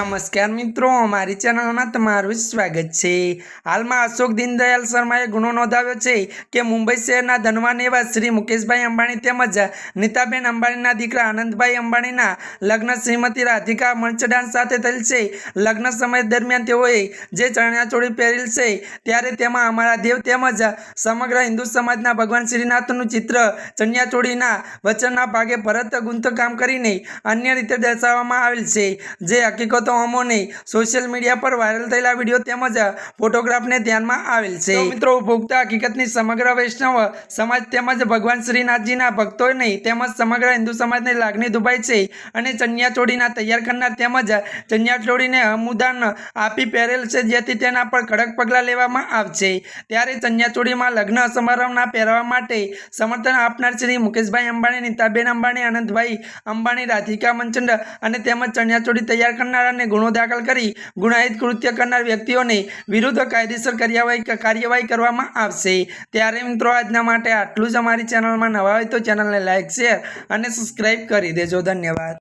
નમસ્કાર મિત્રો અમારી ચેનલમાં તમારું સ્વાગત છે. હાલમાં અશોક દીનદયાલ શર્માએ ગુનો નોંધાવ્યો છે કે મુંબઈ શહેરના ધનવાન એવા શ્રી મુકેશભાઈ અંબાણી તેમજ નીતાબેન અંબાણીના દીકરા આનંદભાઈ અંબાણીના લગ્ન શ્રીમતી રાધિકા મંચડાન સાથે થયેલ છે. લગ્ન સમય દરમિયાન તેઓએ જે ચણિયાચોળી પહેરેલ છે ત્યારે તેમાં અમારા દેવ તેમજ સમગ્ર હિન્દુ સમાજના ભગવાન શ્રીનાથનું ચિત્ર ચણિયાચોળીના વચનના ભાગે ભરત ગુંથ કામ કરીને અન્ય રીતે દર્શાવવામાં આવેલ છે. જે હકીકતો અમોને સોશિયલ મીડિયા પર વાયરલ થયેલા વીડિયો તેમજ ફોટોગ્રાફને ધ્યાનમાં આવેલ છે. મિત્રો, ઉપભોક્તા હકીકતની સમગ્ર વૈષ્ણવ સમાજ તેમજ ભગવાન શ્રીનાથજીના ભક્તોને તેમજ સમગ્ર હિન્દુ સમાજની લાગણી દુભાઈ છે અને ચણિયાચોળીના તૈયાર કરનાર તેમજ ચણિયાચોળીને અમુદાન આપી પહેરેલ છે, જેથી તેના પર કડક પગલાં લેવામાં આવશે. ત્યારે ચણિયાચોળીમાં લગ્ન સમારંભના પહેરવા માટે સમર્થન આપનાર શ્રી મુકેશભાઈ અંબાણી, નીતાબેન અંબાણી, આનંદભાઈ અંબાણી, રાધિકા મંચંડ અને તેમજ ચણિયાચોળી તૈયાર કરનાર અને ગુનો દાખલ કરી ગુનાહિત કૃત્ય કરનાર વ્યક્તિઓને વિરુદ્ધ કાયદેસર કાર્યવાહી કાર્યવાહી કરવામાં આવશે. ત્યારે મિત્રો આજના માટે આટલું જ. અમારી ચેનલમાં નવા હોય તો ચેનલને લાઇક શેર અને સબસ્ક્રાઈબ કરી દેજો. ધન્યવાદ.